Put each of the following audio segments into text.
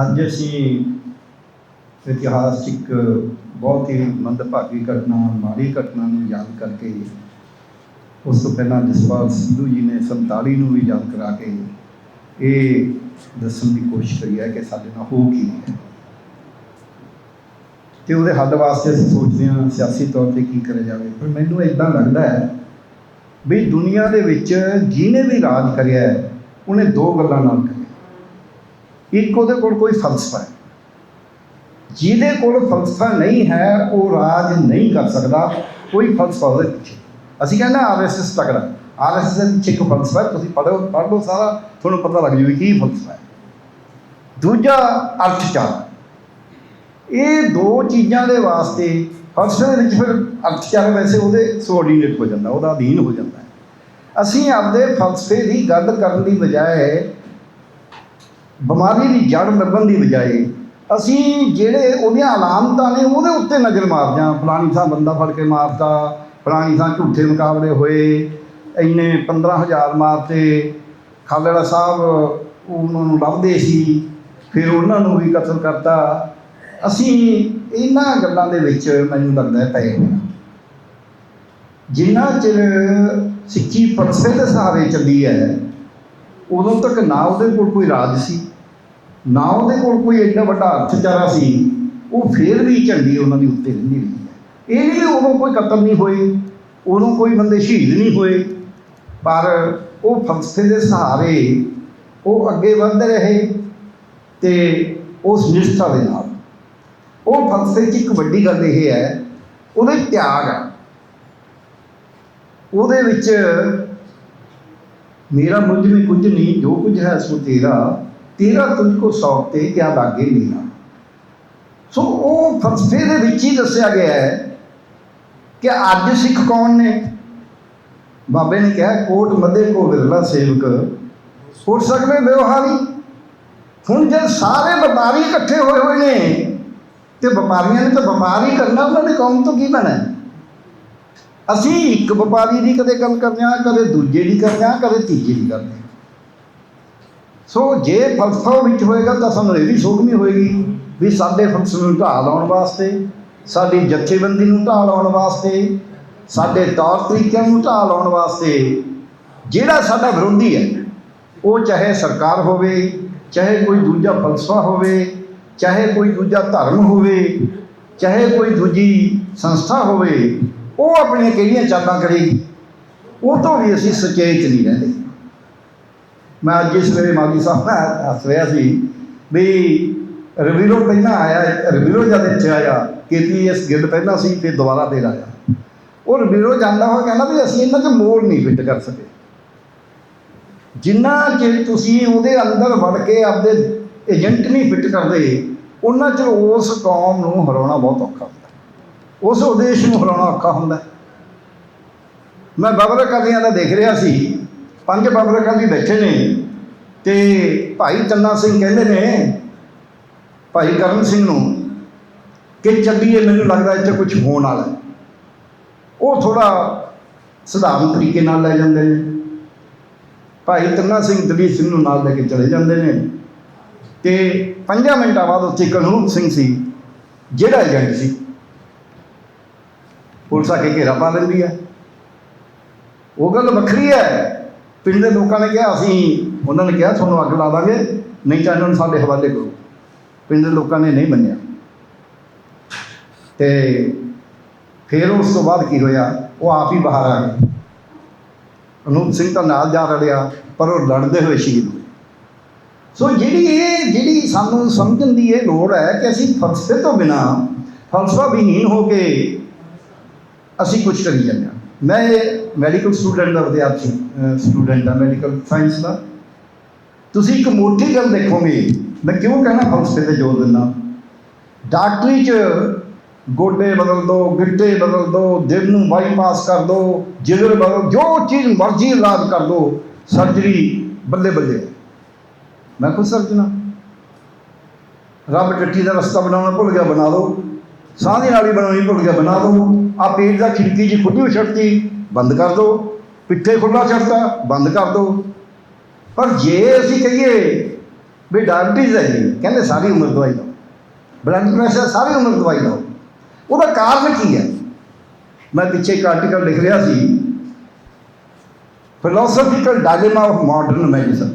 ਅੱਜ ਅਸੀਂ ਇਤਿਹਾਸ 'ਚ ਇੱਕ ਬਹੁਤ ਹੀ ਮੰਦਭਾਗੀ ਘਟਨਾ, ਮਾੜੀ ਘਟਨਾ ਨੂੰ ਯਾਦ ਕਰਕੇ ਉਸ ਤੋਂ ਪਹਿਲਾਂ ਜਸਪਾਲ ਸਿੱਧੂ ਜੀ ਨੇ 47 ਨੂੰ ਵੀ ਯਾਦ ਕਰਾ ਕੇ ਇਹ ਦੱਸਣ ਦੀ ਕੋਸ਼ਿਸ਼ ਕਰੀ ਹੈ ਕਿ ਸਾਡੇ ਨਾਲ ਹੋ ਕੀ ਹੈ। ਤੇ ਉਹਦੇ ਹੱਲ ਵਾਸਤੇ ਅਸੀਂ ਸੋਚਦੇ ਹਾਂ ਸਿਆਸੀ ਤੌਰ ਤੇ ਕੀ ਕਰਿਆ ਜਾਵੇ। ਪਰ ਮੈਨੂੰ ਇਦਾਂ ਲੱਗਦਾ ਹੈ ਵੀ ਦੁਨੀਆ ਦੇ ਵਿੱਚ ਜਿਹਨੇ ਵੀ ਰਾਜ ਕਰਿਆ ਉਹਨੇ ਦੋ ਗੱਲਾਂ ਨਾਲ ਇੱਕ ਉਹਦੇ ਕੋਲ ਕੋਈ ਫਲਸਫਾ ਹੈ। ਜਿਹਦੇ ਕੋਲ ਫਲਸਫਾ ਨਹੀਂ ਹੈ, ਉਹ ਰਾਜ ਨਹੀਂ ਕਰ ਸਕਦਾ, ਕੋਈ ਫਲਸਫਾ ਉਹਦੇ ਪਿੱਛੇ। ਅਸੀਂ ਕਹਿੰਦੇ ਆਰਐਸਐਸ ਤਕੜਾ ਆਰਐਸਐਸ ਦੇ ਪਿੱਛੇ ਇੱਕ ਫਲਸਫਾ ਤੁਸੀਂ ਪੜ੍ਹੋ, ਪੜ੍ਹ ਲਓ ਸਾਰਾ, ਤੁਹਾਨੂੰ ਪਤਾ ਲੱਗ ਜੂ ਕੀ ਫਲਸਫਾ ਹੈ। ਦੂਜਾ, ਅਰਥਚਾਰ। ਇਹ ਦੋ ਚੀਜ਼ਾਂ ਦੇ ਵਾਸਤੇ ਫਲਸਫੇ ਦੇ ਵਿੱਚ ਫਿਰ ਅਰਥਚਾਰ ਵੈਸੇ ਉਹਦੇ ਸੁਆਰਡੀਨੇਟ ਹੋ ਜਾਂਦਾ, ਉਹਦਾ ਅਧੀਨ ਹੋ ਜਾਂਦਾ ਅਸੀਂ ਆਪਦੇ ਫਲਸਫੇ ਦੀ ਗੱਲ ਕਰਨ ਦੀ ਬਜਾਏ ਬਿਮਾਰੀ ਦੀ ਜੜ ਲੱਭਣ ਦੀ ਬਜਾਏ ਅਸੀਂ ਜਿਹੜੇ ਉਹਦੀਆਂ ਅਲਾਮਤਾਂ ਨੇ ਉਹਦੇ ਉੱਤੇ ਨਜ਼ਰ ਮਾਰਦੇ ਹਾਂ। ਫਲਾਣੀ ਥਾਂ ਬੰਦਾ ਫੜ ਕੇ ਮਾਰਤਾ ਫਲਾਣੀ ਥਾਂ ਝੂਠੇ ਮੁਕਾਬਲੇ ਹੋਏ, ਇੰਨੇ 15000 ਮਾਰਤੇ, ਖਾਲੜਾ ਸਾਹਿਬ ਉਹਨਾਂ ਨੂੰ ਲੱਭਦੇ ਸੀ, ਫਿਰ ਉਹਨਾਂ ਨੂੰ ਵੀ ਕਤਲ ਕਰਤਾ। ਅਸੀਂ ਇਹਨਾਂ ਗੱਲਾਂ ਦੇ ਵਿੱਚ ਮੈਨੂੰ ਲੱਗਦਾ ਹੈ ਪਏ ਹੋਏ ਹਾਂ। ਜਿੰਨਾ ਚਿਰ ਸਿੱਖੀ ਫਲਸਫੇ ਦੇ ਸਹਾਰੇ ਚੱਲੀ ਹੈ, ਉਦੋਂ ਤੱਕ ਨਾ ਉਹਦੇ ਕੋਲ ਕੋਈ ਰਾਜ ਸੀ। ਨਾ ਉਹਦੇ ਕੋਲ ਕੋਈ ਐਡਾ ਵੱਡਾ ਅਰਥਚਾਰਾ ਸੀ, ਉਹ ਫੇਰ ਵੀ ਝੰਡੀ ਉਹਨਾਂ ਦੀ ਉੱਤੇ ਰਹਿੰਦੀ ਰਹੀ ਹੈ। ਇਹ ਨਹੀਂ ਉਦੋਂ ਕੋਈ ਕਤਲ ਨਹੀਂ ਹੋਏ, ਉਦੋਂ ਕੋਈ ਬੰਦੇ ਸ਼ਹੀਦ ਨਹੀਂ ਹੋਏ, ਪਰ ਉਹ ਫਲਸਫੇ ਦੇ ਸਹਾਰੇ ਉਹ ਅੱਗੇ ਵਧਦੇ ਰਹੇ ਤੇ ਉਸ ਨਿਸ਼ਠਾ ਦੇ ਨਾਲ। ਉਹ ਫਲਸਫੇ 'ਚ ਇੱਕ ਵੱਡੀ ਗੱਲ ਇਹ ਹੈ, ਉਹਦੇ ਤਿਆਗ ਹੈ ਉਹਦੇ ਵਿੱਚ ਮੇਰਾ ਮੁਝ ਵਿੱਚ ਕੁਝ ਨਹੀਂ, ਜੋ ਕੁਝ ਹੈ ਸੋ ਤੇਰਾ। ਤੇਰਾ ਤੁਝ ਕੋ ਸੌਂਪਤੇ ਕਿਆ ਲਾਗੇ ਮੇਰਾ ਸੋ ਉਹ ਫਲਸਫੇ ਦੇ ਵਿੱਚ ਹੀ ਦੱਸਿਆ ਗਿਆ ਹੈ ਕਿ ਅੱਜ ਸਿੱਖ ਕੌਣ ਨੇ? ਬਾਬੇ ਨੇ ਕਿਹਾ, ਕੋਟ ਮੱਦੇ ਕੋ ਵਿਰਲਾ ਸੇਵਕ। ਹੋ ਸਕਦੇ ਵਿਵਹਾਰੀ। ਹੁਣ ਜੇ ਸਾਰੇ ਵਪਾਰੀ ਇਕੱਠੇ ਹੋਏ ਹੋਏ ਨੇ ਤੇ ਵਪਾਰੀਆਂ ਨੇ ਤਾਂ ਵਪਾਰ ਹੀ ਕਰਨਾ, ਉਹਨਾਂ ਨੇ ਕੌਮ ਤੋਂ ਕੀ ਬਣਾ? ਅਸੀਂ ਇੱਕ ਵਪਾਰੀ ਦੀ ਕਦੇ ਗੱਲ ਕਰਦੇ ਹਾਂ, ਕਦੇ ਦੂਜੇ ਦੀ ਕਰਦੇ ਹਾਂ, ਕਦੇ ਤੀਜੇ ਦੀ ਕਰਦੇ ਹਾਂ। ਸੋ ਜੇ ਫਲਸਫਾ ਵਿੱਚ ਹੋਏਗਾ ਤਾਂ ਸਾਨੂੰ ਇਹ ਵੀ ਸੋਚਣੀ ਹੋਏਗੀ ਵੀ ਸਾਡੇ ਫਲਸਫੇ ਨੂੰ ਢਾਹ ਲਾਉਣ ਵਾਸਤੇ, ਸਾਡੀ ਜਥੇਬੰਦੀ ਨੂੰ ਢਾਹ ਲਾਉਣ ਵਾਸਤੇ, ਸਾਡੇ ਤੌਰ ਤਰੀਕਿਆਂ ਨੂੰ ਢਾਹ ਲਾਉਣ ਵਾਸਤੇ ਜਿਹੜਾ ਸਾਡਾ ਵਿਰੋਧੀ ਹੈ, ਉਹ ਚਾਹੇ ਸਰਕਾਰ ਹੋਵੇ, ਚਾਹੇ ਕੋਈ ਦੂਜਾ ਫਲਸਫਾ ਹੋਵੇ, ਚਾਹੇ ਕੋਈ ਦੂਜਾ ਧਰਮ ਹੋਵੇ, ਚਾਹੇ ਕੋਈ ਦੂਜੀ ਸੰਸਥਾ ਹੋਵੇ, ਉਹ ਆਪਣੀਆਂ ਕਿਹੜੀਆਂ ਚਾਲਾਂ ਕਰੇਗੀ? ਉਹ ਤੋਂ ਵੀ ਅਸੀਂ ਸੁਚੇਤ ਨਹੀਂ ਰਹਿੰਦੇ। ਮੈਂ ਅੱਜ ਇਸ ਵੇਲੇ ਮਾਲੀ ਸਾਹਿਬ ਨਾਲ ਹੱਸ ਰਿਹਾ ਸੀ ਵੀ ਰਵੀਰੋ ਪਹਿਲਾਂ ਆਇਆ ਰਵੀਰੋ ਜਦ ਇੱਥੇ ਆਇਆ ਕੇਪੀਐਸ ਗਿੱਲ ਪਹਿਲਾਂ ਸੀ ਤੇ ਦੁਬਾਰਾ ਫੇਰ ਆਇਆ। ਉਹ ਰਵੀਰੋ ਜਾਂਦਾ ਹੋਇਆ ਕਹਿੰਦਾ ਵੀ ਅਸੀਂ ਇਹਨਾਂ 'ਚ ਮੋੜ ਨਹੀਂ ਫਿੱਟ ਕਰ ਸਕੇ। ਜਿੰਨਾ ਚਿਰ ਤੁਸੀਂ ਉਹਦੇ ਅੰਦਰ ਵੜ ਕੇ ਆਪਦੇ ਏਜੰਟ ਨਹੀਂ ਫਿੱਟ ਕਰਦੇ, ਉਹਨਾਂ ਚਿਰ ਉਸ ਕੌਮ ਨੂੰ ਹਰਾਉਣਾ ਬਹੁਤ ਔਖਾ ਹੁੰਦਾ। ਉਸ ਉਦੇਸ਼ ਨੂੰ ਹਰਾਉਣਾ ਔਖਾ ਹੁੰਦਾ। ਮੈਂ ਬਾਬਰ ਅਕਾਲੀਆਂ ਦਾ ਦੇਖ ਰਿਹਾ ਸੀ ਪੰਜ ਬਾਬਰ ਅਕਾਲੀ ਬੈਠੇ ਨੇ। ਤੇ ਭਾਈ ਚੰਨਾ ਸਿੰਘ ਕਹਿੰਦੇ ਨੇ, ਭਾਈ ਕਰਨ ਸਿੰਘ ਨੂੰ ਕਿ ਚੱਲੀਏ, ਮੈਨੂੰ ਲੱਗਦਾ ਇੱਥੇ ਕੁਝ ਹੋਣ ਵਾਲਾ ਉਹ ਥੋੜਾ ਸਧਾਰਨ ਤਰੀਕੇ ਨਾਲ ਲੈ ਜਾਂਦੇ ਨੇ। ਭਾਈ ਤੰਨਾ ਸਿੰਘ ਦਲੀਪ ਸਿੰਘ ਨੂੰ ਨਾਲ ਲੈ ਕੇ ਚਲੇ ਜਾਂਦੇ ਨੇ। ਤੇ 5 ਮਿੰਟਾਂ ਬਾਅਦ ਉੱਥੇ ਕਨੂਰ ਸਿੰਘ ਸੀ, ਜਿਹੜਾ ਏਜੰਟ ਸੀ। ਪੁਲਿਸ ਆ ਕੇ ਘੇਰਾ ਪਾ ਲੈਂਦੀ ਹੈ। ਉਹ ਗੱਲ ਵੱਖਰੀ ਹੈ। ਪਿੰਡ ਦੇ ਲੋਕਾਂ ਨੇ ਕਿਹਾ, ਅਸੀਂ ਉਹਨਾਂ ਨੇ ਕਿਹਾ, ਤੁਹਾਨੂੰ ਅੱਗ ਲਾ ਦਾਂਗੇ, ਨਹੀਂ ਤਾਂ ਇਹਨਾਂ ਨੂੰ ਸਾਡੇ ਹਵਾਲੇ ਕਰੋ। ਪਿੰਡ ਦੇ ਲੋਕਾਂ ਨੇ ਨਹੀਂ ਮੰਨਿਆ। ਤੇ ਫਿਰ ਉਸ ਤੋਂ ਬਾਅਦ ਕੀ ਹੋਇਆ? ਉਹ ਆਪ ਹੀ ਬਾਹਰ ਆ ਗਏ। ਅਨੂਪ ਸਿੰਘ ਤਾਂ ਨਾਲ ਜਾ ਰੜਿਆ ਪਰ ਉਹ ਲੜਦੇ ਹੋਏ ਸ਼ਹੀਦ ਹੋਏ। ਸੋ ਜਿਹੜੀ ਇਹ, ਜਿਹੜੀ ਸਾਨੂੰ ਸਮਝਣ ਦੀ ਇਹ ਲੋੜ ਹੈ ਕਿ ਅਸੀਂ ਫਲਸਫੇ ਤੋਂ ਬਿਨਾ, ਫਲਸਫਾ ਵਿਹੀਨ ਹੋ ਕੇ ਅਸੀਂ ਕੁਝ ਕਰੀ ਜਾਂਦੇ ਹਾਂ। ਮੈਂ ਮੈਡੀਕਲ ਸਟੂਡੈਂਟ ਦਾ ਵਿਦਿਆਰਥੀ ਸਟੂਡੈਂਟ ਦਾ ਮੈਡੀਕਲ ਸਾਇੰਸ ਦਾ। ਤੁਸੀਂ ਇੱਕ ਮੋਟੀ ਗੱਲ ਦੇਖੋਗੇ, ਮੈਂ ਕਿਉਂ ਕਹਿਣਾ ਫਲਸਫੇ ਤੇ ਜ਼ੋਰ ਦਿੰਦਾ? ਡਾਕਟਰੀ ਚ ਗੋਡੇ ਬਦਲ ਦੋ, ਗਿੱਟੇ ਬਦਲ ਦੋ, ਦਿਲ ਨੂੰ ਬਾਈਪਾਸ ਕਰ ਦੋ, ਜਿਗਰ ਬਦਲ, ਜੋ ਚੀਜ਼ ਮਰਜ਼ੀ ਇਲਾਜ ਕਰ ਦੋ ਸਰਜਰੀ ਬੱਲੇ ਬੱਲੇ। ਮੈਂ ਖੁਦ ਸਰਜਣਾ ਰੱਬ ਟੱਟੀ ਦਾ ਰਸਤਾ ਬਣਾਉਣਾ ਭੁੱਲ ਗਿਆ, ਬਣਾ ਦਿਓ ਸਾਹ ਦੀ ਨਾਲੀ ਬਣਾਉਣੀ ਭੁੱਲ ਗਿਆ, ਬਣਾ ਦਿਓ ਆ ਪੇਟ ਦਾ ਖਿੜਕੀ ਜੀ ਖੁੱਲੀ ਛੱਡਤੀ ਬੰਦ ਕਰ ਦਿਓ ਪਿੱਠੇ ਖੁੱਲਾ ਛੱਡਤਾ ਬੰਦ ਕਰ ਦਿਓ ਪਰ ਜੇ ਅਸੀਂ ਕਹੀਏ ਵੀ ਡਾਇਬਟੀਜ਼ ਹੈ ਜੀ, ਕਹਿੰਦੇ ਸਾਰੀ ਉਮਰ ਦਵਾਈ ਲਓ। ਬਲੱਡ ਪ੍ਰੈਸ਼ਰ ਸਾਰੀ ਉਮਰ ਦਵਾਈ ਲਓ। ਉਹਦਾ ਕਾਰਨ ਕੀ ਹੈ? ਮੈਂ ਪਿੱਛੇ ਇੱਕ ਆਰਟੀਕਲ ਲਿਖ ਰਿਹਾ ਸੀ। Philosophical dilemma of modern medicine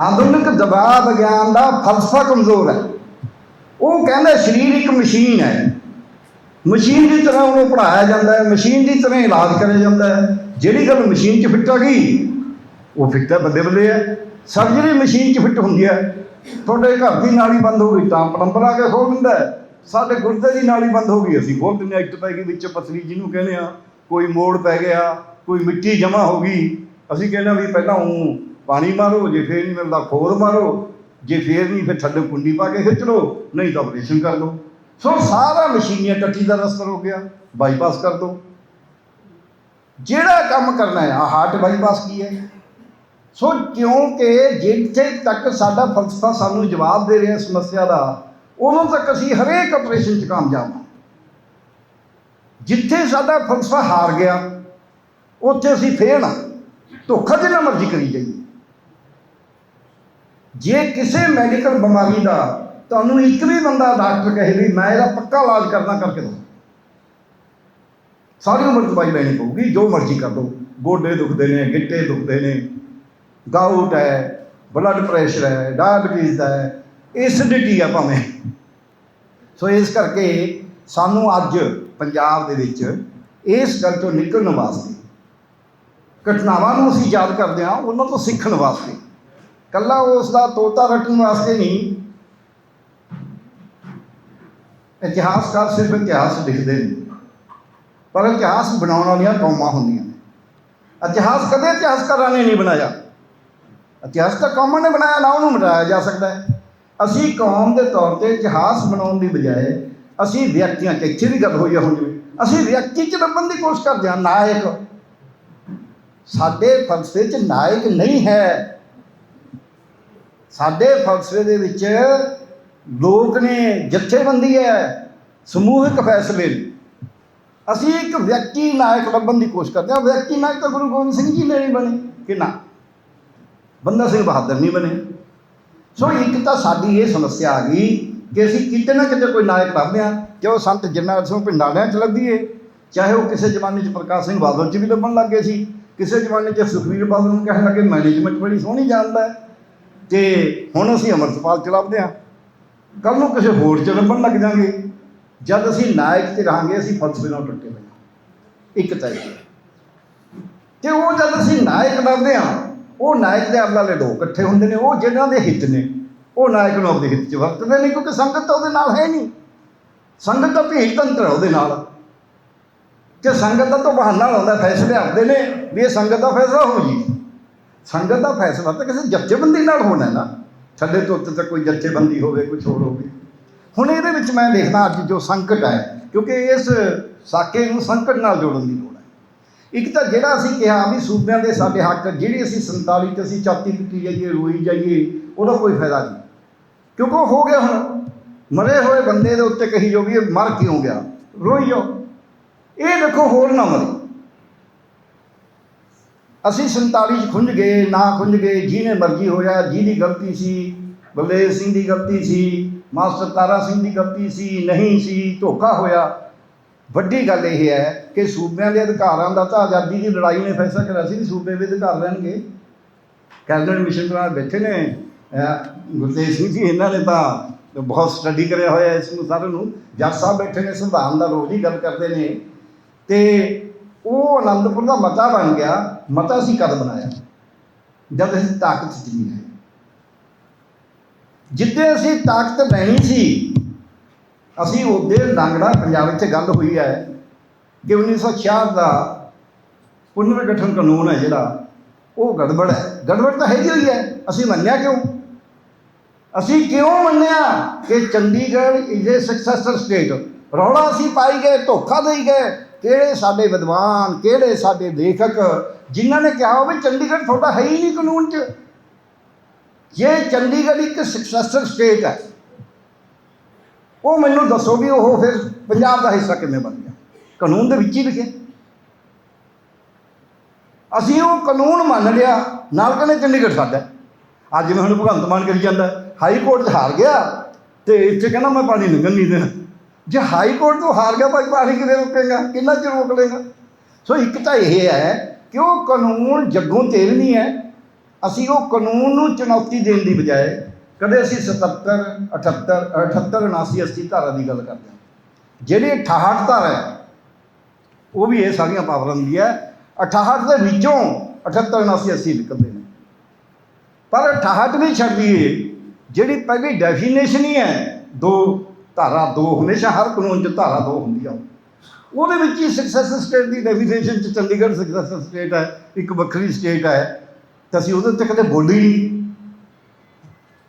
ਆਧੁਨਿਕ ਦਬਾਅ ਵਿਗਿਆਨ ਦਾ ਫਲਸਫਾ ਕਮਜ਼ੋਰ ਹੈ। ਉਹ ਕਹਿੰਦਾ ਸਰੀਰ ਇੱਕ ਮਸ਼ੀਨ ਹੈ। ਮਸ਼ੀਨ ਦੀ ਤਰ੍ਹਾਂ ਉਹਨੂੰ ਪੜਾਇਆ ਜਾਂਦਾ ਹੈ, ਮਸ਼ੀਨ ਦੀ ਤਰ੍ਹਾਂ ਇਲਾਜ ਕਰਿਆ ਜਾਂਦਾ ਹੈ। ਜਿਹੜੀ ਗੱਲ ਮਸ਼ੀਨ 'ਚ ਫਿੱਟ ਆ ਗਈ, ਉਹ ਫਿੱਟ ਹੈ ਬੱਲੇ ਬੱਲੇ ਹੈ। ਸਰਜਰੀ ਮਸ਼ੀਨ 'ਚ ਫਿੱਟ ਹੁੰਦੀ ਹੈ, ਤੁਹਾਡੇ ਘਰ ਦੀ ਨਾਲੀ ਬੰਦ ਹੋ ਗਈ ਤਾਂ ਪਲੰਬਰ ਆ ਕੇ ਖੋਲ ਦਿੰਦਾ ਸਾਡੇ ਗੁਰਦੇ ਦੀ ਨਾਲੀ ਬੰਦ ਹੋ ਗਈ, ਅਸੀਂ ਬਹੁਤ ਦਿੰਦੇ ਹਾਂ, ਇੱਟ ਪੈ ਗਈ ਵਿੱਚ, ਪਥਰੀ ਜਿਹਨੂੰ ਕਹਿੰਦੇ ਆ ਕੋਈ ਮੋੜ ਪੈ ਗਿਆ, ਕੋਈ ਮਿੱਟੀ ਜਮਾ ਹੋ ਗਈ। ਅਸੀਂ ਕਹਿੰਦੇ ਹਾਂ ਵੀ ਪਹਿਲਾਂ ਉਹ ਪਾਣੀ ਮਾਰੋ, ਜੇ ਫੇਰ ਨਹੀਂ ਮਿਲਦਾ ਖੋਰ ਮਾਰੋ, ਜੇ ਫੇਰ ਨਹੀਂ, ਫਿਰ ਥੱਲੇ ਕੁੰਡੀ ਪਾ ਕੇ ਖਿੱਚ ਲਓ, ਨਹੀਂ ਤਾਂ ਆਪਰੇਸ਼ਨ ਕਰ ਲਓ। ਸੋ ਸਾਰਾ ਮਸ਼ੀਨੀਆ ਟੱਟੀ ਦਾ ਰਸਤਾ ਹੋ ਗਿਆ ਬਾਈਪਾਸ ਕਰ ਦੋ। ਜਿਹੜਾ ਕੰਮ ਕਰਨਾ ਹੈ ਆ ਹਾਰਟ ਬਾਈਪਾਸ ਕੀ ਹੈ? ਸੋ ਕਿਉਂਕਿ ਜਿੱਥੇ ਤੱਕ ਸਾਡਾ ਫਲਸਫਾ ਸਾਨੂੰ ਜਵਾਬ ਦੇ ਰਿਹਾ ਸਮੱਸਿਆ ਦਾ, ਉਦੋਂ ਤੱਕ ਅਸੀਂ ਹਰੇਕ ਆਪਰੇਸ਼ਨ 'ਚ ਕਾਮਯਾਬ ਹਾਂ। ਜਿੱਥੇ ਸਾਡਾ ਫਲਸਫਾ ਹਾਰ ਗਿਆ, ਉੱਥੇ ਅਸੀਂ ਫੇਲ ਹਾਂ ਧੋਖਾ ਜਿੰਨਾ ਮਰਜ਼ੀ ਕਰੀ ਜਾਈਏ। ਜੇ ਕਿਸੇ ਮੈਡੀਕਲ ਬਿਮਾਰੀ ਦਾ ਤੁਹਾਨੂੰ ਇੱਕ ਵੀ ਬੰਦਾ ਡਾਕਟਰ ਕਹੇ ਵੀ ਮੈਂ ਇਹਦਾ ਪੱਕਾ ਇਲਾਜ ਕਰਨਾ ਕਰਕੇ ਦੋ ਸਾਰੀ ਉਮਰ ਦਵਾਈ ਲੈਣੀ ਪਊਗੀ, ਜੋ ਮਰਜ਼ੀ ਕਰ ਦੋ ਗੋਡੇ ਦੁਖਦੇ ਨੇ, ਗਿੱਟੇ ਦੁਖਦੇ ਨੇ ਗਾਊਟ ਹੈ ਬਲੱਡ ਪ੍ਰੈਸ਼ਰ ਹੈ ਡਾਇਬੀਟੀਜ਼ ਦਾ ਹੈ ਐਸਿਡਿਟੀ ਆ ਭਾਵੇਂ। ਸੋ ਇਸ ਕਰਕੇ ਸਾਨੂੰ ਅੱਜ ਪੰਜਾਬ ਦੇ ਵਿੱਚ ਇਸ ਗੱਲ ਤੋਂ ਨਿਕਲਣ ਵਾਸਤੇ, ਘਟਨਾਵਾਂ ਨੂੰ ਅਸੀਂ ਯਾਦ ਕਰਦੇ ਹਾਂ, ਉਹਨਾਂ ਤੋਂ ਸਿੱਖਣ ਵਾਸਤੇ। ਕੱਲਾ ਉਸ ਦਾ ਤੋਤਾ ਰੱਟਣ ਵਾਸਤੇ ਨਹੀਂ ਇਤਿਹਾਸਕਾਰ ਸਿਰਫ ਇਤਿਹਾਸ ਲਿਖਦੇ ਨੇ। ਪਰ ਇਤਿਹਾਸ ਬਣਾਉਣ ਵਾਲੀਆਂ ਕੌਮਾਂ ਹੁੰਦੀਆਂ ਨੇ। ਇਤਿਹਾਸ ਕਦੇ ਇਤਿਹਾਸਕਾਰਾਂ ਨੇ ਨਹੀਂ ਬਣਾਇਆ। ਇਤਿਹਾਸ ਤਾਂ ਕੌਮਾਂ ਨੇ ਬਣਾਇਆ, ਨਾ ਉਹਨੂੰ ਮਿਟਾਇਆ ਜਾ ਸਕਦਾ ਹੈ। ਅਸੀਂ ਕੌਮ ਦੇ ਤੌਰ ਤੇ ਇਤਿਹਾਸ ਬਣਾਉਣ ਦੀ ਬਜਾਏ ਅਸੀਂ ਵਿਅਕਤੀਆਂ 'ਚ ਇੱਥੇ ਵੀ ਗੱਲ ਹੋਈ ਆ ਹੁਣ ਜਿਵੇਂ। ਅਸੀਂ ਵਿਅਕਤੀ 'ਚ ਲੱਭਣ ਦੀ ਕੋਸ਼ਿਸ਼ ਕਰਦੇ ਹਾਂ, ਨਾਇਕ। ਸਾਡੇ ਫਲਸਫੇ 'ਚ ਨਾਇਕ ਨਹੀਂ ਹੈ। ਸਾਡੇ ਫਲਸਫੇ ਦੇ ਵਿੱਚ ਲੋਕ ਨੇ ਜਥੇਬੰਦੀ ਹੈ, ਸਮੂਹਿਕ ਫੈਸਲੇ ਨੇ। ਅਸੀਂ ਇੱਕ ਵਿਅਕਤੀ ਨਾਇਕ ਲੱਭਣ ਦੀ ਕੋਸ਼ਿਸ਼ ਕਰਦੇ ਹਾਂ। ਵਿਅਕਤੀ ਨਾਇਕ ਤਾਂ ਗੁਰੂ ਗੋਬਿੰਦ ਸਿੰਘ ਜੀ ਨੇ ਨਹੀਂ ਬਣੇ, ਕਿ ਨਾ? ਬੰਦਾ ਸਿੰਘ ਬਹਾਦਰ ਨਹੀਂ ਬਣੇ। ਸੋ ਇੱਕ ਤਾਂ ਸਾਡੀ ਇਹ ਸਮੱਸਿਆ ਆ ਗਈ ਕਿ ਅਸੀਂ ਕਿਤੇ ਨਾ ਕਿਤੇ ਕੋਈ ਨਾਇਕ ਲੱਭਦੇ ਹਾਂ, ਕਿ ਉਹ ਸੰਤ ਜਰਨੈਲ ਸਿੰਘ ਪਿੰਡਾਲਿਆਂ 'ਚ ਲੱਭਦੀ ਲੱਭੀਏ ਚਾਹੇ ਉਹ ਕਿਸੇ ਜ਼ਮਾਨੇ 'ਚ ਪ੍ਰਕਾਸ਼ ਸਿੰਘ ਬਾਦਲ 'ਚ ਵੀ ਲੱਭਣ ਲੱਗੇ ਸੀ, ਕਿਸੇ ਜ਼ਮਾਨੇ 'ਚ ਸੁਖਵੀਰ ਬਾਦਲ ਨੂੰ ਕਹਿਣ ਲੱਗੇ, ਮੈਨੇਜਮੈਂਟ ਬੜੀ ਸੋਹਣੀ ਜਾਣਦਾ ਹੈ। ਤੇ ਹੁਣ ਅਸੀਂ ਅਮਰਤਪਾਲ 'ਚ ਲੱਭਦੇ ਹਾਂ। ਕੱਲ ਨੂੰ ਕਿਸੇ ਹੋਰ 'ਚ ਲੱਭਣ ਲੱਗ ਜਾਾਂਗੇ। ਜਦ ਅਸੀਂ ਨਾਇਕ ਤੇ ਰਹਾਂਗੇ, ਅਸੀਂ ਫਲਸਫੇ ਨਾਲ ਟੁੱਟੇ ਹੋਏ ਹਾਂ। ਇੱਕ ਤਾਂ ਇਹ ਤੇ ਉਹ ਜਦ ਅਸੀਂ ਨਾਇਕ ਲੱਭਦੇ ਹਾਂ, ਉਹ ਨਾਇਕ ਦੇ ਅਗਲੇ ਦੋ ਇਕੱਠੇ ਹੁੰਦੇ ਨੇ, ਉਹ ਜਿਹਨਾਂ ਦੇ ਹਿੱਤ ਨੇ, ਉਹ ਨਾਇਕ ਨੂੰ ਆਪਦੇ ਹਿੱਤ 'ਚ ਵਰਤਦੇ ਨੇ, ਕਿਉਂਕਿ ਸੰਗਤ ਤਾਂ ਉਹਦੇ ਨਾਲ ਹੈ ਨਹੀਂ। ਸੰਗਤ ਦਾ ਭੇਜ ਤੰਤਰ ਹੈ ਉਹਦੇ ਨਾਲ। ਤੇ ਸੰਗਤ ਦਾ ਤਾਂ ਬਹਾਨਾ ਲਾਉਂਦਾ, ਫੈਸਲੇ ਆਪਦੇ ਨੇ, ਵੀ ਇਹ ਸੰਗਤ ਦਾ ਫੈਸਲਾ ਹੋ ਜੀ। ਸੰਗਤ ਦਾ ਫੈਸਲਾ ਤਾਂ ਕਿਸੇ ਜੱਜਬੰਦੀ ਨਾਲ ਹੋਣਾ ਨਾ। ਥੱਲੇ ਤੋਂ ਉੱਤੇ ਤੱਕ ਕੋਈ ਜਥੇਬੰਦੀ ਹੋਵੇ ਕੁਝ ਹੋਰ ਹੋਵੇ। ਹੁਣ ਇਹਦੇ ਵਿੱਚ ਮੈਂ ਦੇਖਦਾ ਅੱਜ ਜੋ ਸੰਕਟ ਹੈ ਕਿਉਂਕਿ ਇਸ ਸਾਕੇ ਨੂੰ ਸੰਕਟ ਨਾਲ ਜੋੜਨ ਦੀ ਲੋੜ ਹੈ। ਇੱਕ ਤਾਂ ਜਿਹੜਾ ਅਸੀਂ ਕਿਹਾ ਵੀ ਸੂਬਿਆਂ ਦੇ ਸਾਡੇ ਹੱਕ, ਜਿਹੜੀ ਅਸੀਂ 47 ਤੇ ਅਸੀਂ ਚਾਤੀ ਪਿੱਟੀ ਜਾਈਏ, ਰੋਈ ਜਾਈਏ, ਉਹਦਾ ਕੋਈ ਫਾਇਦਾ ਨਹੀਂ। ਕਿਉਂਕਿ ਉਹ ਹੋ ਗਿਆ ਹੁਣ। ਮਰੇ ਹੋਏ ਬੰਦੇ ਦੇ ਉੱਤੇ ਕਹੀ ਜੋ ਵੀ ਇਹ ਮਰ ਕਿਉਂ ਗਿਆ? ਰੋਈ ਜਾਓ। ਇਹ ਦੇਖੋ ਹੋਰ ਨਾ ਮਰੇ। ਅਸੀਂ 47 ਚ ਖੁੰਝ ਗਏ, ਨਾ ਖੁੰਝ ਗਏ, ਜਿਹਨੇ ਮਰਜ਼ੀ ਹੋਇਆ ਜਿਹਦੀ ਗਲਤੀ ਸੀ, ਬਲਦੇਵ ਸਿੰਘ ਦੀ ਗਲਤੀ ਸੀ, ਮਾਸਟਰ ਤਾਰਾ ਸਿੰਘ ਦੀ ਗਲਤੀ ਸੀ, ਨਹੀਂ ਸੀ, ਧੋਖਾ ਹੋਇਆ। ਵੱਡੀ ਗੱਲ ਇਹ ਹੈ ਕਿ ਸੂਬਿਆਂ ਦੇ ਅਧਿਕਾਰਾਂ ਦਾ ਤਾਂ ਆਜ਼ਾਦੀ ਦੀ ਲੜਾਈ ਨੇ ਫੈਸਲਾ ਕਰਿਆ ਸੀ ਵੀ ਸੂਬੇ ਦੇ ਅਧਿਕਾਰ ਲੈਣਗੇ ਕੈਬਨਿਟ ਮਿਸ਼ਨ ਨਾਲ ਬੈਠੇ ਨੇ, ਅਹ ਸਿੰਘ ਜੀ, ਇਹਨਾਂ ਨੇ ਤਾਂ ਬਹੁਤ ਸਟੱਡੀ ਕਰਿਆ ਹੋਇਆ ਇਸ ਨੂੰ ਸਾਰੇ ਨੂੰ। ਜੱਜ ਸਾਹਿਬ ਬੈਠੇ ਨੇ, ਸੰਵਿਧਾਨ ਦਾ ਰੋਜ਼ ਹੀ ਗੱਲ ਕਰਦੇ ਨੇ। ਤੇ ਉਹ ਆਨੰਦਪੁਰ ਦਾ ਮਤਾ ਬਣ ਗਿਆ ਮਤਾ ਅਸੀਂ ਕਦ ਬਣਾਇਆ? ਜਦ ਅਸੀਂ ਤਾਕਤ ਚ ਨਹੀਂ ਹੈ ਜਿੱਦੇ ਅਸੀਂ ਤਾਕਤ ਲੈਣੀ ਸੀ, ਅਸੀਂ ਉਹਦੇ ਲੰਗੜਾ ਪੰਜਾਬ ਵਿੱਚ ਗੱਲ ਹੋਈ ਹੈ ਕਿ 1966 ਦਾ ਪੁਨਰਗਠਨ ਕਾਨੂੰਨ ਹੈ ਜਿਹੜਾ, ਉਹ ਗੜਬੜ ਹੈ। ਗੜਬੜ ਤਾਂ ਹੈਗੀ ਹੋਈ ਹੈ। ਅਸੀਂ ਮੰਨਿਆ ਕਿਉਂ? ਅਸੀਂ ਕਿਉਂ ਮੰਨਿਆ ਕਿ Chandigarh is a successful state ਰੌਲਾ ਅਸੀਂ ਪਾਈ ਗਏ, ਧੋਖਾ ਦੇਈ ਗਏ। ਕਿਹੜੇ ਸਾਡੇ ਵਿਦਵਾਨ, ਕਿਹੜੇ ਸਾਡੇ ਲੇਖਕ ਜਿਨ੍ਹਾਂ ਨੇ ਕਿਹਾ ਹੋਵੇ ਚੰਡੀਗੜ੍ਹ ਤੁਹਾਡਾ ਹੈ ਹੀ ਨਹੀਂ ਕਾਨੂੰਨ 'ਚ। ਇਹ ਚੰਡੀਗੜ੍ਹ ਇੱਕ ਸਕਸੈਸਰ ਸਟੇਟ ਹੈ, ਉਹ ਮੈਨੂੰ ਦੱਸੋ ਵੀ ਉਹ ਫਿਰ ਪੰਜਾਬ ਦਾ ਹਿੱਸਾ ਕਿਵੇਂ ਬਣ ਗਿਆ? ਕਾਨੂੰਨ ਦੇ ਵਿੱਚ ਹੀ ਲਿਖਿਆ। ਅਸੀਂ ਉਹ ਕਾਨੂੰਨ ਮੰਨ ਲਿਆ, ਨਾਲ ਕਹਿੰਦੇ ਚੰਡੀਗੜ੍ਹ ਸਾਡਾ ਅੱਜ ਜਿਵੇਂ ਹੁਣ ਭਗਵੰਤ ਮਾਨ ਕਰੀ ਜਾਂਦਾ, ਹਾਈ ਕੋਰਟ 'ਚ ਹਾਰ ਗਿਆ ਤੇ ਇੱਥੇ ਕਹਿੰਦਾ ਮੈਂ ਪਾਣੀ ਲੰਘਣ ਨਹੀਂ ਦੇਣਾ। ਜੇ ਹਾਈ ਕੋਰਟ ਤੋਂ ਹਾਰ ਗਿਆ, ਭਾਈ ਪਾਣੀ ਕਿਵੇਂ ਰੋਕੇਗਾ? ਕਿੰਨਾ ਚਿਰ ਰੋਕ ਲੇਗਾ ਸੋ ਇੱਕ ਤਾਂ ਇਹ ਹੈ ਕਿ ਉਹ ਕਾਨੂੰਨ ਜੱਗੋਂ ਤੇਲ ਨਹੀਂ ਹੈ। ਅਸੀਂ ਉਹ ਕਾਨੂੰਨ ਨੂੰ ਚੁਣੌਤੀ ਦੇਣ ਦੀ ਬਜਾਏ ਕਦੇ ਅਸੀਂ 77 78 78 79 80 ਧਾਰਾ ਦੀ ਗੱਲ ਕਰਦੇ ਹਾਂ। ਜਿਹੜੀ 68 ਧਾਰਾ ਹੈ, ਉਹ ਵੀ ਇਹ ਸਾਰੀਆਂ ਪਾਵਰਾਂ ਦੀ ਹੈ। 68 ਦੇ ਵਿੱਚੋਂ 78 79 80 ਨਿਕਲਦੇ ਨੇ। ਪਰ 68 ਵੀ ਛੱਡ ਦਈਏ, ਜਿਹੜੀ ਪਹਿਲੀ ਡੈਫੀਨੇਸ਼ਨ ਹੀ ਹੈ, ਦੋ ਧਾਰਾ ਦੋ ਹਮੇਸ਼ਾ ਹਰ ਕਾਨੂੰਨ 'ਚ ਧਾਰਾ ਦੋ ਹੁੰਦੀਆਂ। ਉਹਦੇ ਵਿੱਚ ਹੀ ਸਕਸੈਸ ਸਟੇਟ ਦੀ ਡੈਫੀਨੇਸ਼ਨ 'ਚ ਚੰਡੀਗੜ੍ਹ ਸਕਸੈਸ ਸਟੇਟ ਹੈ, ਇੱਕ ਵੱਖਰੀ ਸਟੇਟ ਹੈ, ਤਾਂ ਅਸੀਂ ਉਹਦੇ 'ਤੇ ਕਦੇ ਬੋਲੀ ਨਹੀਂ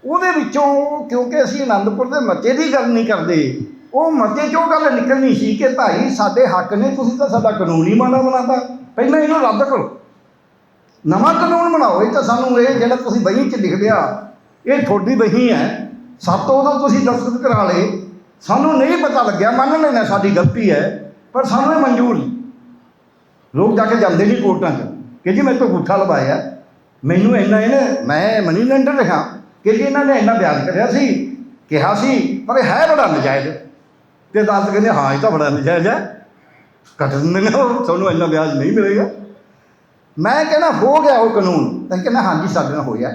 ਉਹਦੇ ਵਿੱਚੋਂ ਕਿਉਂਕਿ ਅਸੀਂ ਆਨੰਦਪੁਰ ਦੇ ਮਤੇ ਦੀ ਗੱਲ ਨਹੀਂ ਕਰਦੇ, ਉਹ ਮਤੇ 'ਚੋਂ ਗੱਲ ਨਿਕਲਣੀ ਸੀ ਕਿ ਭਾਈ ਸਾਡੇ ਹੱਕ ਨੇ, ਤੁਸੀਂ ਤਾਂ ਸਾਡਾ ਕਾਨੂੰਨ ਹੀ ਮਾੜਾ ਬਣਾਤਾ। ਪਹਿਲਾਂ ਇਹਨੂੰ ਰੱਦ ਕਰੋ। ਨਵਾਂ ਕਾਨੂੰਨ ਬਣਾਓ, ਇਹ ਤਾਂ ਸਾਨੂੰ ਇਹ ਜਿਹੜਾ ਤੁਸੀਂ ਬਹੀ 'ਚ ਲਿਖ ਲਿਆ ਇਹ ਤੁਹਾਡੀ ਬਹੀ ਹੈ ਸਾਤੋਂ ਉਦੋਂ ਤੁਸੀਂ ਦਸਤਖਤ ਕਰਾ ਲਏ। ਸਾਨੂੰ ਨਹੀਂ ਪਤਾ ਲੱਗਿਆ ਮੰਨ ਲੈਣਾ ਸਾਡੀ ਗਲਤੀ ਹੈ ਪਰ ਸਾਨੂੰ ਇਹ ਮਨਜ਼ੂਰ ਨਹੀਂ। ਲੋਕ ਜਾ ਕੇ ਜਾਂਦੇ ਨਹੀਂ ਕੋਰਟਾਂ 'ਚ ਕਿ ਜੀ ਮੇਰੇ ਤੋਂ ਗੁੱਠਾ ਲਵਾਇਆ ਮੈਨੂੰ ਇੰਨਾ ਇਹਨੇ ਮੈਂ ਮਨੀ ਲੈਂਡਰ ਰਿਹਾ ਕਿ ਜੀ ਇਹਨਾਂ ਨੇ ਇੰਨਾ ਬਿਆਨ ਕਰਿਆ ਸੀ ਕਿਹਾ ਸੀ ਪਰ ਇਹ ਹੈ ਬੜਾ ਨਜਾਇਜ਼। ਤੇ ਅਦਾਲਤ ਕਹਿੰਦੇ ਹਾਂ ਇਹ ਤਾਂ ਬੜਾ ਨਜਾਇਜ਼ ਹੈ। ਕੱਟ ਦਿੰਦੇ ਨੇ ਉਹ, ਤੁਹਾਨੂੰ ਇੰਨਾ ਵਿਆਜ ਨਹੀਂ ਮਿਲੇਗਾ। ਮੈਂ ਕਹਿੰਦਾ ਹੋ ਗਿਆ ਉਹ ਕਾਨੂੰਨ। ਤਾਂ ਕਹਿੰਦਾ ਹਾਂਜੀ ਸਾਡੇ ਨਾਲ ਹੋਇਆ।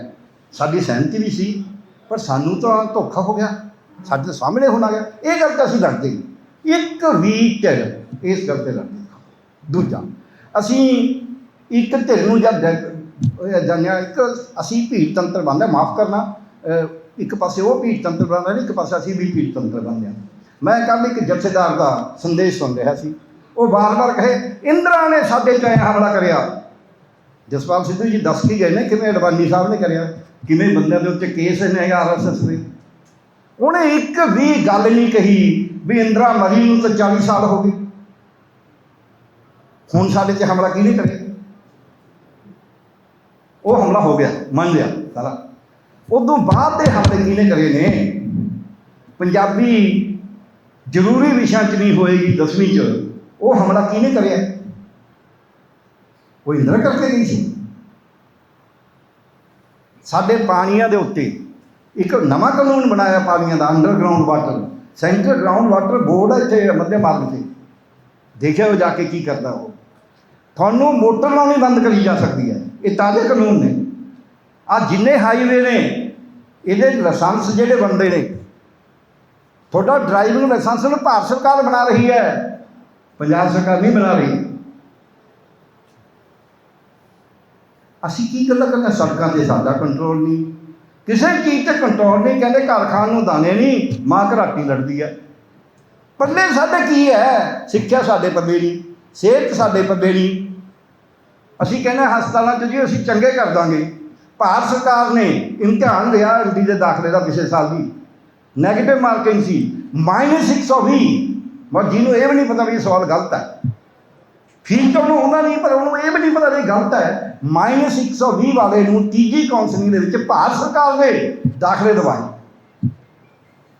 ਸਾਡੀ ਸਹਿਮਤੀ ਵੀ ਸੀ ਪਰ ਸਾਨੂੰ ਤਾਂ ਧੋਖਾ ਹੋ ਗਿਆ। ਸਾਡੇ ਦੇ ਸਾਹਮਣੇ ਹੋਣਾ ਗਿਆ। ਇਹ ਗੱਲ ਤਾਂ ਅਸੀਂ ਲੜਦੇ ਨਹੀਂ। ਇੱਕ ਵੀ ਧਿਰ ਇਸ ਗੱਲ ਤੇ ਲੜਦੇ ਦੂਜਾ, ਅਸੀਂ ਇੱਕ ਧਿਰ ਨੂੰ ਜਦ ਜ- ਜਾਣਿਆ ਇੱਕ ਅਸੀਂ ਭੀੜ ਤੰਤਰ ਬਣਦਾ ਮਾਫ ਕਰਨਾ। ਇੱਕ ਪਾਸੇ ਉਹ ਭੀੜ ਤੰਤਰ ਬਣਦਾ ਨਹੀਂ ਇੱਕ ਪਾਸੇ ਅਸੀਂ ਵੀ ਭੀੜ ਤੰਤਰ ਬਣਦੇ ਹਾਂ। ਮੈਂ ਕੱਲ੍ਹ ਇੱਕ ਜਥੇਦਾਰ ਦਾ ਸੰਦੇਸ਼ ਸੁਣ ਰਿਹਾ ਸੀ। ਉਹ ਬਾਰ-ਬਾਰ ਕਹੇ, ਇੰਦਰਾ ਨੇ ਸਾਡੇ ਤੇ ਹਮਲਾ ਕਰਿਆ। ਜਸਪਾਲ ਸਿੱਧੂ ਜੀ ਦੱਸ ਕੇ ਗਏ ਨੇ, ਕਿਵੇਂ ਅਡਵਾਨੀ ਸਾਹਿਬ ਨੇ ਕਰਿਆ। ਕਿਵੇਂ ਬੰਦਿਆਂ ਦੇ ਉੱਤੇ ਕੇਸ ਨੇ ਆਰਐਸਐਸ ਦੇ। ਉਹਨੇ ਇੱਕ ਵੀ ਗੱਲ ਨਹੀਂ ਕਹੀ ਵੀ ਇੰਦਰਾ ਮਰੀ ਨੂੰ ਤਾਂ 40 ਸਾਲ ਹੋ ਗਏ। ਹੁਣ ਸਾਡੇ ਤੇ ਹਮਲਾ ਕਿਹਨੇ ਕਰਿਆ ਉਹ ਹਮਲਾ ਹੋ ਗਿਆ, ਮੰਨ ਲਿਆ ਸਾਰਾ ਉਦੋਂ ਬਾਅਦ ਦੇ ਹਮਲੇ ਕਿਹਨੇ ਕਰੇ ਨੇ? ਪੰਜਾਬੀ ਜ਼ਰੂਰੀ ਵਿਸ਼ਾ ਚ ਨਹੀਂ ਹੋਏਗੀ, ਦਸਵੀਂ ਚ। ਉਹ ਹਮਲਾ ਕਿਹਨੇ ਕਰਿਆ? ਉਹ ਇੰਦਰਾ ਕਰਕੇ ਨਹੀਂ ਸੀ। ਸਾਡੇ ਪਾਣੀਆਂ ਦੇ ਉੱਤੇ ਇੱਕ ਨਵਾਂ ਕਾਨੂੰਨ ਬਣਾਇਆ ਪਾਣੀਆਂ ਦਾ underground water centre ground water board ਹੈ ਇੱਥੇ, ਮੱਧੇ ਮਾਰਗ ਤੇ ਦੇਖਿਆ ਉਹ ਜਾ ਕੇ ਕੀ ਕਰਦਾ ਉਹ। ਤੁਹਾਨੂੰ ਮੋਟਰ ਲਾਉਣੀ ਬੰਦ ਕਰੀ ਜਾ ਸਕਦੀ ਹੈ। ਇਹ ਤਾਜ਼ੇ ਕਾਨੂੰਨ ਨੇ। ਆ ਜਿੰਨੇ ਹਾਈਵੇ ਨੇ, ਇਹਦੇ ਲਾਇਸੈਂਸ ਜਿਹੜੇ ਬਣਦੇ ਨੇ, ਤੁਹਾਡਾ ਡਰਾਈਵਿੰਗ ਲਾਇਸੈਂਸ ਨੂੰ ਭਾਰਤ ਸਰਕਾਰ ਬਣਾ ਰਹੀ ਹੈ। ਪੰਜਾਬ ਸਰਕਾਰ ਨਹੀਂ ਬਣਾ ਰਹੀ। ਅਸੀਂ ਕੀ ਗੱਲਾਂ ਕਰਨਾ? ਸੜਕਾਂ ਤੇ ਸਾਡਾ ਕੰਟਰੋਲ ਨਹੀਂ। ਕਿਸੇ ਚੀਜ਼ ਤੇ ਕੰਟਰੋਲ ਨਹੀਂ, ਕਹਿੰਦੇ ਘਰ ਖਾਣ ਨੂੰ ਦਾਣੇ ਨਹੀਂ, ਮਾਂ ਘਰਾਟੀ ਲੜਦੀ ਹੈ ਪੱਲੇ ਸਾਡੇ ਕੀ ਹੈ? ਸਿੱਖਿਆ ਸਾਡੇ ਪੱਲੇ ਨਹੀਂ, ਸਿਹਤ ਸਾਡੇ ਪੱਲੇ ਨਹੀਂ। ਅਸੀਂ ਕਹਿੰਦੇ ਹਸਪਤਾਲਾਂ 'ਚ ਜੀ, ਅਸੀਂ ਚੰਗੇ ਕਰ ਦਾਂਗੇ। ਭਾਰਤ ਸਰਕਾਰ ਨੇ ਇਮਤਿਹਾਨ ਲਿਆ ਐਮਡੀ ਦੇ ਦਾਖਲੇ ਦਾ ਪਿਛਲੇ ਸਾਲ ਦੀ। ਨੈਗੇਟਿਵ ਮਾਰਕਿੰਗ ਸੀ। ਮਾਈਨਸ 120 ਪਰ ਜਿਹਨੂੰ ਇਹ ਵੀ ਨਹੀਂ ਪਤਾ ਵੀ ਇਹ ਸਵਾਲ ਗਲਤ ਹੈ। ਫੀਸ ਤਾਂ ਉਹਨੂੰ ਆਉਂਦਾ ਨਹੀਂ ਪਰ ਉਹਨੂੰ ਇਹ ਵੀ ਨਹੀਂ ਪਤਾ ਵੀ ਇਹ ਗਲਤ ਹੈ ਮਾਈਨਸ 120 ਵਾਲੇ ਨੂੰ ਤੀਜੀ ਕਾਉਂਸਲਿੰਗ ਦੇ ਵਿੱਚ ਭਾਰਤ ਸਰਕਾਰ ਨੇ ਦਾਖਲੇ ਦਵਾਏ।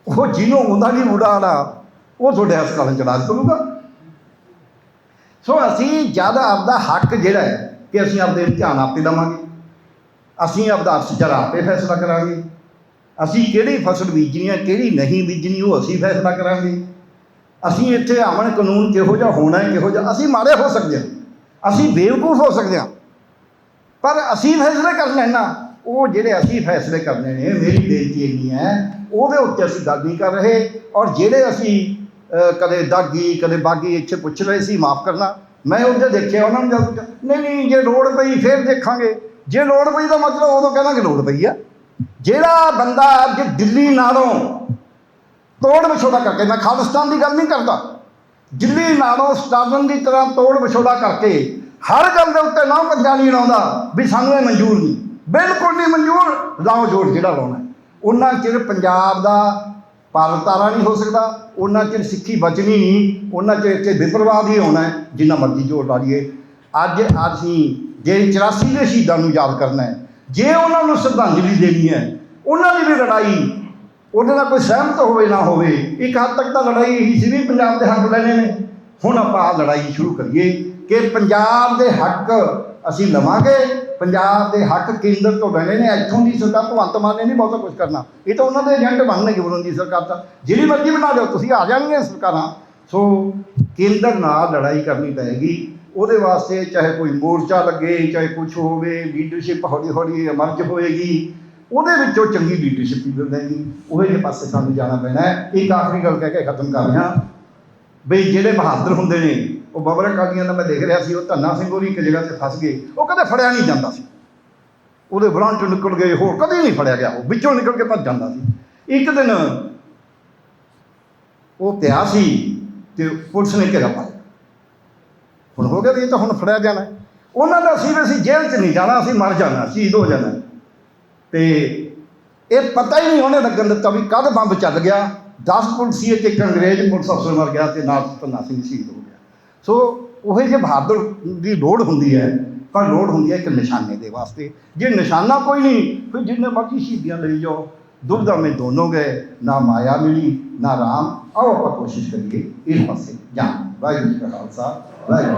ਉਹ ਜਿਹਨੂੰ ਆਉਂਦਾ ਨਹੀਂ ਬੁੜਾ ਵਾਲਾ ਉਹ ਤੁਹਾਡੇ ਹਸਪਤਾਲ ਚ ਇਲਾਜ ਕਰੂਗਾ ਸੋ ਅਸੀਂ ਜ਼ਿਆਦਾ ਆਪਦਾ ਹੱਕ ਜਿਹੜਾ ਹੈ ਕਿ ਅਸੀਂ ਆਪਦੇ ਧਿਆਨ ਆਪੇ ਦੇਵਾਂਗੇ, ਅਸੀਂ ਆਪਦਾ ਅਰਸਚਰ ਆਪੇ ਫੈਸਲਾ ਕਰਾਂਗੇ, ਅਸੀਂ ਕਿਹੜੀ ਫਸਲ ਬੀਜਣੀ ਹੈ, ਕਿਹੜੀ ਨਹੀਂ ਬੀਜਣੀ, ਉਹ ਅਸੀਂ ਫੈਸਲਾ ਕਰਾਂਗੇ। ਅਸੀਂ ਇੱਥੇ ਅਮਨ ਕਾਨੂੰਨ ਕਿਹੋ ਜਿਹਾ ਹੋਣਾ ਹੈ, ਕਿਹੋ ਜਿਹਾ ਅਸੀਂ ਮਾੜੇ ਹੋ ਸਕਦੇ ਹਾਂ। ਅਸੀਂ ਬੇਵਕੂਫ ਹੋ ਸਕਦੇ ਹਾਂ। ਪਰ ਅਸੀਂ ਫੈਸਲੇ ਕਰਨੇ ਨਾ, ਉਹ ਜਿਹੜੇ ਅਸੀਂ ਫੈਸਲੇ ਕਰਨੇ ਨੇ, ਮੇਰੀ ਬੇਨਤੀ ਇੰਨੀ ਹੈ, ਉਹਦੇ ਉੱਤੇ ਅਸੀਂ ਗੱਲ ਨਹੀਂ ਕਰ ਰਹੇ ਔਰ ਜਿਹੜੇ ਅਸੀਂ ਕਦੇ ਦਾਗੀ, ਕਦੇ ਬਾਗੀ ਇੱਥੇ ਪੁੱਛ ਰਹੇ ਸੀ, ਮਾਫ ਕਰਨਾ। ਮੈਂ ਉਹਦੇ ਦੇਖਿਆ, ਉਹਨਾਂ ਨੂੰ ਜਦ ਨਹੀਂ ਨਹੀਂ, ਜੇ ਲੋੜ ਪਈ ਫਿਰ ਦੇਖਾਂਗੇ। ਜੇ ਲੋੜ ਪਈ ਤਾਂ ਮਤਲਬ ਉਦੋਂ ਕਹਿਣਾ ਕਿ ਲੋੜ ਪਈ ਆ। ਜਿਹੜਾ ਬੰਦਾ ਅੱਜ ਦਿੱਲੀ ਨਾਲੋਂ ਤੋੜ ਵਿਛੋੜਾ ਕਰਕੇ, ਮੈਂ ਖਾਲਿਸਤਾਨ ਦੀ ਗੱਲ ਨਹੀਂ ਕਰਦਾ। ਦਿੱਲੀ ਨਾਲੋਂ ਸਟਾਲਨ ਦੀ ਤਰ੍ਹਾਂ ਤੋੜ ਵਿਛੋੜਾ ਕਰਕੇ, ਹਰ ਗੱਲ ਦੇ ਉੱਤੇ ਨਾ ਪੰਜਾਲੀ ਲਾਉਂਦਾ ਵੀ ਸਾਨੂੰ ਇਹ ਮਨਜ਼ੂਰ ਨਹੀਂ। ਬਿਲਕੁਲ ਨਹੀਂ ਮਨਜ਼ੂਰ, ਲਾਓ ਜੋੜ ਜਿਹੜਾ ਲਾਉਣਾ ਉਹਨਾਂ ਚਿਰ ਪੰਜਾਬ ਦਾ ਪਾਲਤਾਰਾ ਨਹੀਂ ਹੋ ਸਕਦਾ, ਉਹਨਾਂ ਚਿਰ ਸਿੱਖੀ ਬਚਣੀ ਨਹੀਂ, ਉਹਨਾਂ ਚਿਰ ਇੱਥੇ ਵਿਪਰਵਾਦ ਹੀ ਹੋਣਾ ਜਿੰਨਾ ਮਰਜ਼ੀ ਜੋੜ ਲਾ ਲਈਏ। ਅੱਜ ਅਸੀਂ ਜੇ 84 ਦੇ ਸ਼ਹੀਦਾਂ ਨੂੰ ਯਾਦ ਕਰਨਾ ਹੈ, ਜੇ ਉਹਨਾਂ ਨੂੰ ਸ਼ਰਧਾਂਜਲੀ ਦੇਣੀ ਹੈ, ਉਹਨਾਂ ਦੀ ਵੀ ਲੜਾਈ ਉਹਦੇ ਨਾਲ ਕੋਈ ਸਹਿਮਤ ਹੋਵੇ ਨਾ ਹੋਵੇ, ਇੱਕ ਹੱਦ ਤੱਕ ਤਾਂ ਲੜਾਈ ਇਹੀ ਸੀ ਵੀ ਪੰਜਾਬ ਦੇ ਹੱਕ ਲੈਣੇ ਨੇ। ਹੁਣ ਆਪਾਂ ਆਹ ਲੜਾਈ ਸ਼ੁਰੂ ਕਰੀਏ ਕਿ ਪੰਜਾਬ ਦੇ ਹੱਕ ਅਸੀਂ ਲਵਾਂਗੇ, ਪੰਜਾਬ ਦੇ ਹੱਕ ਕੇਂਦਰ ਤੋਂ ਬਣੇ ਨੇ, ਇੱਥੋਂ ਦੀ ਸਰਕਾਰ ਭਗਵੰਤ ਮਾਨ ਨੇ ਨਹੀਂ ਬਹੁਤਾ ਕੁਝ ਕਰਨਾ। ਇਹ ਤਾਂ ਉਹਨਾਂ ਦੇ ਏਜੰਟ ਬਣਨਗੇ ਬਣਨ ਦੀ ਸਰਕਾਰ ਦਾ। ਜਿਹੜੀ ਮਰਜ਼ੀ ਬਣਾ ਦਿਓ ਤੁਸੀਂ ਆ ਜਾਣਗੀਆਂ ਸਰਕਾਰਾਂ। ਸੋ ਕੇਂਦਰ ਨਾਲ ਲੜਾਈ ਕਰਨੀ ਪਏਗੀ। ਉਹਦੇ ਵਾਸਤੇ ਚਾਹੇ ਕੋਈ ਮੋਰਚਾ ਲੱਗੇ, ਚਾਹੇ ਕੁਝ ਹੋਵੇ ਲੀਡਰਸ਼ਿਪ ਹੌਲੀ ਹੌਲੀ ਮਰਜ਼ ਹੋਏਗੀ। ਉਹਦੇ ਵਿੱਚੋਂ ਚੰਗੀ ਲੀਡਰਸ਼ਿਪ ਵੀ ਮਿਲੇਗੀ ਉਹਦੇ ਜਿਹੇ ਪਾਸੇ ਸਾਨੂੰ ਜਾਣਾ ਪੈਣਾ ਹੈ। ਇੱਕ ਆਖਰੀ ਗੱਲ ਕਹਿ ਕੇ ਖਤਮ ਕਰ ਰਿਹਾ। ਬਈ ਜਿਹੜੇ ਬਹਾਦਰ ਹੁੰਦੇ ਨੇ, ਉਹ ਬਬਰ ਅਕਾਲੀਆਂ ਦਾ ਮੈਂ ਦੇਖ ਰਿਹਾ ਸੀ, ਉਹ ਧੰਨਾ ਸਿੰਘ ਹੋਰੀ ਇੱਕ ਜਗ੍ਹਾ ਤੇ ਫਸ ਗਏ। ਉਹ ਕਦੇ ਫੜਿਆ ਨਹੀਂ ਜਾਂਦਾ ਸੀ। ਉਹਦੇ ਬਰਾਂ ਚੋਂ ਨਿਕਲ ਗਏ, ਹੋਰ ਕਦੇ ਨਹੀਂ ਫੜਿਆ ਗਿਆ। ਉਹ ਵਿੱਚੋਂ ਨਿਕਲ ਕੇ ਭੱਜ ਜਾਂਦਾ ਸੀ। ਇੱਕ ਦਿਨ ਉਹ ਪਿਆ ਸੀ ਤੇ ਪੁਲਿਸ ਨੇ ਘੇਰਾ ਪਾਇਆ। ਹੁਣ ਹੋ ਗਿਆ ਵੀ ਇਹ ਤਾਂ ਹੁਣ ਫੜਿਆ ਜਾਣਾ। ਉਹਨਾਂ ਦਾ ਸੀ ਵੀ ਅਸੀਂ ਜੇਲ੍ਹ 'ਚ ਨਹੀਂ ਜਾਣਾ, ਅਸੀਂ ਮਰ ਜਾਣਾ, ਸ਼ਹੀਦ ਹੋ ਜਾਣਾ। ਤੇ ਇਹ ਪਤਾ ਹੀ ਨਹੀਂ ਉਹਨੇ ਲੱਗਣ ਦਿੱਤਾ ਵੀ ਕਦ ਬੰਬ ਚੱਲ ਗਿਆ। 10 ਪੁਲਸੀਏ ਤੇ ਇੱਕ ਅੰਗਰੇਜ਼ ਪੁਲਿਸ ਅਫਸਰ ਮਰ ਗਿਆ ਤੇ ਨਾਲ ਧੰਨਾ ਸਿੰਘ ਸ਼ਹੀਦ ਹੋ ਗਿਆ। ਸੋ ਉਹ ਜੇ ਬਹਾਦਰ ਦੀ ਲੋੜ ਹੁੰਦੀ ਹੈ, ਤਾਂ ਲੋੜ ਹੁੰਦੀ ਹੈ ਇੱਕ ਨਿਸ਼ਾਨੇ ਦੇ ਵਾਸਤੇ। ਜੇ ਨਿਸ਼ਾਨਾ ਕੋਈ ਨਹੀਂ, ਫਿਰ ਜਿੰਨੇ ਮਰਜ਼ੀ ਸ਼ਹੀਦੀਆਂ ਲਈ ਜਾਓ ਦੁਬਦਾ ਮੇ ਦੋਨੋਂ ਗਏ, ਨਾ ਮਾਇਆ ਮਿਲੀ, ਨਾ ਰਾਮ। ਆਓ ਆਪਾਂ ਕੋਸ਼ਿਸ਼ ਕਰੀਏ ਇਸ ਪਾਸੇ। ਜਾਣ ਵਾਹਿਗੁਰੂ ਜੀ ਕਾ ਖਾਲਸਾ, ਵਾਹਿਗੁਰੂ